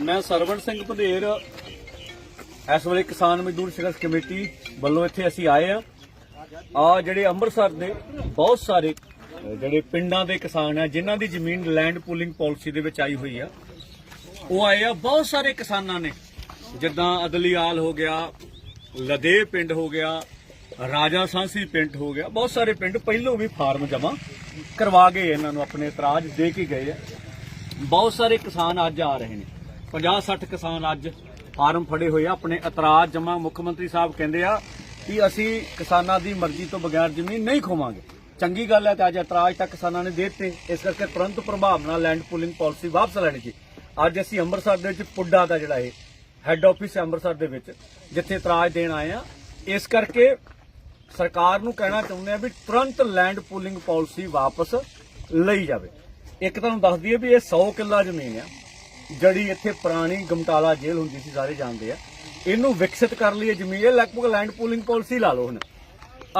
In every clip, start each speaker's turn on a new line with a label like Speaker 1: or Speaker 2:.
Speaker 1: ਮੈਂ ਸਰਵਣ ਸਿੰਘ ਭਦੇਰ ਇਸ ਵੇਲੇ ਕਿਸਾਨ ਮਜ਼ਦੂਰ ਸੰਘਰਸ਼ ਕਮੇਟੀ ਵੱਲੋਂ ਇੱਥੇ ਅਸੀਂ ਆਏ ਆ ਆ ਜਿਹੜੇ ਅੰਮ੍ਰਿਤਸਰ ਦੇ ਬਹੁਤ ਸਾਰੇ ਜਿਹੜੇ ਪਿੰਡਾਂ ਦੇ ਕਿਸਾਨ ਆ, ਜਿਨ੍ਹਾਂ ਦੀ ਜ਼ਮੀਨ ਲੈਂਡ ਪੂਲਿੰਗ ਪਾਲਿਸੀ ਦੇ ਵਿੱਚ ਆਈ ਹੋਈ ਆ, ਉਹ ਆਏ ਆ। ਬਹੁਤ ਸਾਰੇ ਕਿਸਾਨਾਂ ਨੇ, ਜਿੱਦਾਂ ਅਦਲੀਆਲ ਹੋ ਗਿਆ, ਲਦੇ ਪਿੰਡ ਹੋ ਗਿਆ, ਰਾਜਾ ਸਾਂਸੀ ਪਿੰਡ ਹੋ ਗਿਆ, ਬਹੁਤ ਸਾਰੇ ਪਿੰਡ ਪਹਿਲੋਂ ਵੀ ਫਾਰਮ ਜਮਾ ਕਰਵਾ ਗਏ ਇਹਨਾਂ ਨੂੰ, ਆਪਣੇ ਇਤਰਾਜ਼ ਦੇ ਕੇ ਗਏ ਆ। ਬਹੁਤ ਸਾਰੇ ਕਿਸਾਨ ਅੱਜ ਆ ਰਹੇ ਨੇ। 50 60 ਕਿਸਾਨ ਅੱਜ ਫਾਰਮ ਫੜੇ ਹੋਏ ਆ, ਆਪਣੇ ਇਤਰਾਜ਼ ਜਮਾ ਮੁੱਖ ਮੰਤਰੀ ਸਾਹਿਬ ਕਹਿੰਦੇ ਆ ਕਿ ਅਸੀਂ ਕਿਸਾਨਾਂ ਦੀ ਮਰਜ਼ੀ ਤੋਂ ਬਗੈਰ ਜ਼ਮੀਨ ਨਹੀਂ ਖੋਵਾਂਗੇ। ਚੰਗੀ ਗੱਲ ਹੈ ਤੇ ਅੱਜ ਇਤਰਾਜ਼ ਤਾਂ ਕਿਸਾਨਾਂ ਨੇ ਦੇ ਦਿੱਤੇ। ਇਸ ਕਰਕੇ ਤੁਰੰਤ ਪ੍ਰਭਾਵ ਨਾਲ ਲੈਂਡ ਪੂਲਿੰਗ ਪਾਲਿਸੀ ਵਾਪਸ ਲੈਣੀ ਜੀ ਅੱਜ ਅਸੀਂ ਅੰਮ੍ਰਿਤਸਰ ਦੇ ਵਿੱਚ ਪੁੱਡਾ ਦਾ ਜਿਹੜਾ ਇਹ ਹੈੱਡ ਆਫਿਸ ਹੈ ਅੰਮ੍ਰਿਤਸਰ ਦੇ ਵਿੱਚ, ਜਿੱਥੇ ਇਤਰਾਜ਼ ਦੇਣ ਆਏ ਆ। ਇਸ ਕਰਕੇ ਸਰਕਾਰ ਨੂੰ ਕਹਿਣਾ ਚਾਹੁੰਦੇ ਆ ਵੀ ਤੁਰੰਤ ਲੈਂਡ ਪੂਲਿੰਗ ਪਾਲਿਸੀ ਵਾਪਸ ਲਈ ਜਾਵੇ। ਇੱਕ ਤੁਹਾਨੂੰ ਦੱਸ ਦਈਏ ਵੀ ਇਹ 100 ਕਿੱਲਾ ਜ਼ਮੀਨ ਆ। ਜਿਹੜੀ ਇੱਥੇ ਪੁਰਾਣੀ ਗਮਟਾਲਾ ਜੇਲ੍ਹ ਹੁੰਦੀ ਸੀ, ਸਾਰੇ ਜਾਣਦੇ ਆ। ਇਹਨੂੰ ਵਿਕਸਿਤ ਕਰ ਲਈ ਇਹ ਜ਼ਮੀਨ ਇਹ ਲਗਭਗ ਲੈਂਡ ਪੂਲਿੰਗ ਪਾਲਿਸੀ ਲਾ ਲਓ ਹੁਣ।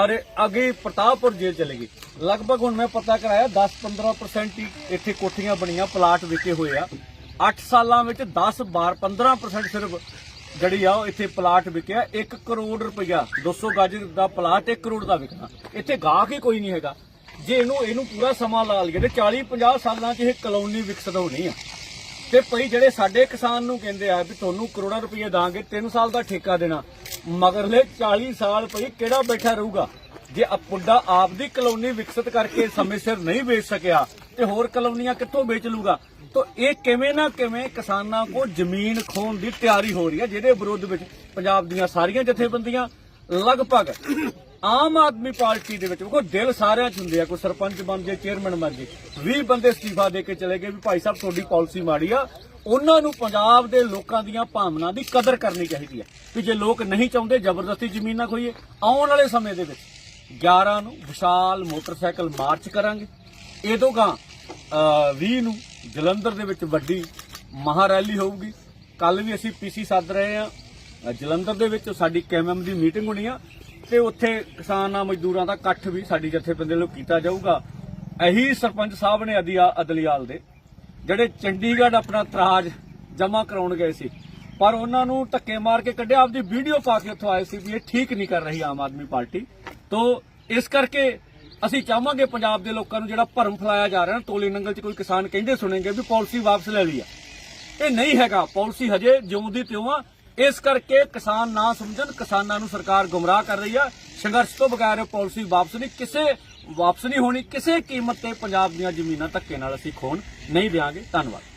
Speaker 1: ਅਰੇ, ਅੱਗੇ ਪ੍ਰਤਾਪਪੁਰ ਜੇਲ੍ਹ ਚਲੇਗੀ ਲਗਭਗ ਹੁਣ ਮੈਂ ਪਤਾ ਕਰਾਇਆ 10-15% ਹੀ ਇੱਥੇ ਕੋਠੀਆਂ ਬਣੀਆਂ, ਪਲਾਟ ਵਿਕੇ ਹੋਏ ਆ। 8 ਸਾਲਾਂ ਵਿੱਚ 10 12 15% ਸਿਰਫ ਜਿਹੜੀ ਆ ਉਹ ਇੱਥੇ ਪਲਾਟ ਵਿਕਿਆ। 1 ਕਰੋੜ ਰੁਪਇਆ 200 ਗਜ ਦਾ ਪਲਾਟ 1 ਕਰੋੜ ਦਾ ਵਿਕਣਾ। ਇੱਥੇ ਗਾਹਕ ਹੀ ਕੋਈ ਨਹੀਂ ਹੈਗਾ। ਜੇ ਇਹਨੂੰ ਇਹਨੂੰ ਪੂਰਾ ਸਮਾਂ ਲਾ ਲਈਏ ਤੇ 40 50 ਸਾਲਾਂ 'ਚ ਇਹ ਕਲੋਨੀ ਵਿਕਸਿਤ ਹੋਣੀ ਆ। ਤੇ ਭਈ ਜਿਹੜੇ ਸਾਡੇ ਕਿਸਾਨ ਨੂੰ ਕਹਿੰਦੇ ਆ ਵੀ ਤੁਹਾਨੂੰ ਕਰੋੜਾਂ ਰੁਪਏ ਦਾਂਗੇ 3 ਸਾਲ ਦਾ ਠੇਕਾ ਦੇਣਾ। ਮਗਰਲੇ 40 ਸਾਲ ਭਈ ਕਿਹੜਾ ਬੈਠਾ ਰਹੂਗਾ? ਜੇ ਆ ਪੁੱਡਾ ਆਪਦੀ ਕਲੋਨੀ ਵਿਕਸਿਤ ਕਰਕੇ ਸਮੇਂ ਸਿਰ ਨਹੀਂ ਵੇਚ ਸਕਿਆ, ਤੇ ਹੋਰ ਕਲੋਨੀਆਂ ਕਿੱਥੋਂ ਵੇਚ ਲੂਗਾ? ਤਾਂ ਇਹ ਕਿਵੇਂ ਨਾ ਕਿਵੇਂ ਕਿਸਾਨਾਂ ਕੋ ਜ਼ਮੀਨ ਖੋਣ ਦੀ ਤਿਆਰੀ ਹੋ ਰਹੀ ਹੈ, ਜਿਹਦੇ ਵਿਰੋਧ ਵਿੱਚ ਪੰਜਾਬ ਦੀਆਂ ਸਾਰੀਆਂ ਜਥੇਬੰਦੀਆਂ ਲਗਭਗ ਆਮ ਆਦਮੀ ਪਾਰਟੀ ਦੇ ਵਿੱਚ ਉਹ ਦਿਲ ਸਾਰਿਆਂ ਚ ਹੁੰਦੇ ਆ, ਕੋਈ ਸਰਪੰਚ ਬਣ ਜੇ, ਚੇਅਰਮੈਨ ਬਣ ਜੇ। 20 ਬੰਦੇ ਅਸਤੀਫਾ ਦੇ ਕੇ ਚਲੇ ਗਏ ਵੀ ਭਾਈ ਸਾਹਿਬ, ਤੁਹਾਡੀ ਪਾਲਿਸੀ ਮਾੜੀ ਆ। ਉਹਨਾਂ ਨੂੰ ਪੰਜਾਬ ਦੇ ਲੋਕਾਂ ਦੀਆਂ ਭਾਵਨਾ ਦੀ ਕਦਰ ਕਰਨੀ ਚਾਹੀਦੀ ਹੈ ਕਿ ਜੇ ਲੋਕ ਨਹੀਂ ਚਾਹੁੰਦੇ, ਜ਼ਬਰਦਸਤੀ ਜ਼ਮੀਨ ਨਾ ਖੋਈਏ ਆਉਣ ਵਾਲੇ ਸਮੇਂ ਦੇ ਵਿੱਚ 11 ਨੂੰ ਵਿਸ਼ਾਲ ਮੋਟਰਸਾਈਕਲ ਮਾਰਚ ਕਰਾਂਗੇ। ਇਹਦੋਂ ਗਾਂ 20 ਨੂੰ ਜਲੰਧਰ ਦੇ ਵਿੱਚ ਵੱਡੀ ਮਹਾ ਰੈਲੀ ਹੋਊਗੀ। ਕੱਲ ਵੀ ਅਸੀਂ ਪੀਸੀ ਸੱਦ ਰਹੇ ਆ ਜਲੰਧਰ ਦੇ ਵਿੱਚ ਸਾਡੀ ਕੈਮਐਮ ਦੀ ਮੀਟਿੰਗ ਹੋਣੀ ਆ। ਤੇ ਉੱਥੇ ਕਿਸਾਨਾਂ, ਮਜ਼ਦੂਰਾਂ ਦਾ ਇਕੱਠ ਵੀ ਸਾਡੀ ਜਥੇਬੰਦੀ ਵੱਲੋਂ ਕੀਤਾ ਜਾਊਗਾ। ਇਹੀ ਸਰਪੰਚ ਸਾਹਿਬ ਨੇ ਅਦੀਆ ਅਦਲੀਆਲ ਦੇ, ਜਿਹੜੇ ਚੰਡੀਗੜ੍ਹ ਆਪਣਾ ਤਰਾਜ ਜਮ੍ਹਾਂ ਕਰਾਉਣ ਗਏ ਸੀ। ਪਰ ਉਹਨਾਂ ਨੂੰ ਧੱਕੇ ਮਾਰ ਕੇ ਕੱਢਿਆ, ਆਪਦੀ ਵੀਡੀਓ ਪਾ ਕੇ ਉੱਥੋਂ ਆਏ ਸੀ ਵੀ ਇਹ ਠੀਕ ਨਹੀਂ ਕਰ ਰਹੀ ਆਮ ਆਦਮੀ ਪਾਰਟੀ। ਤੋਂ ਇਸ ਕਰਕੇ ਅਸੀਂ ਚਾਹਾਂਗੇ ਪੰਜਾਬ ਦੇ ਲੋਕਾਂ ਨੂੰ ਜਿਹੜਾ ਭਰਮ ਫਲਾਇਆ ਜਾ ਰਿਹਾ ਨਾ, ਤੋਲੇ ਨੰਗਲ 'ਚ ਕੋਈ ਕਿਸਾਨ ਕਹਿੰਦੇ ਸੁਣेंगे ਵੀ ਪਾਲਿਸੀ ਵਾਪਸ ਲੈ ਲਈ ਆ। ਇਹ ਨਹੀਂ ਹੈਗਾ, ਪਾਲਿਸੀ ਹਜੇ ਜਿਉਂ ਦੀ ਤਿਉਂ ਆ ਇਸ ਕਰਕੇ ਕਿਸਾਨ ਨਾ ਸਮਝਣ, ਕਿਸਾਨਾਂ ਨੂੰ ਸਰਕਾਰ ਗੁੰਮਰਾਹ ਕਰ ਰਹੀ ਆ। ਸੰਘਰਸ਼ ਤੋਂ ਬਗੈਰ ਇਹ ਪਾਲਿਸੀ ਵਾਪਸ ਨਹੀਂ, ਕਿਸੇ ਵਾਪਸ ਨਹੀਂ ਹੋਣੀ, ਕਿਸੇ ਕੀਮਤ ਤੇ ਪੰਜਾਬ ਦੀਆਂ ਜ਼ਮੀਨਾਂ ਧੱਕੇ ਨਾਲ ਅਸੀਂ ਖੋਣ ਨਹੀਂ ਦੇਵਾਂਗੇ ਧੰਨਵਾਦ।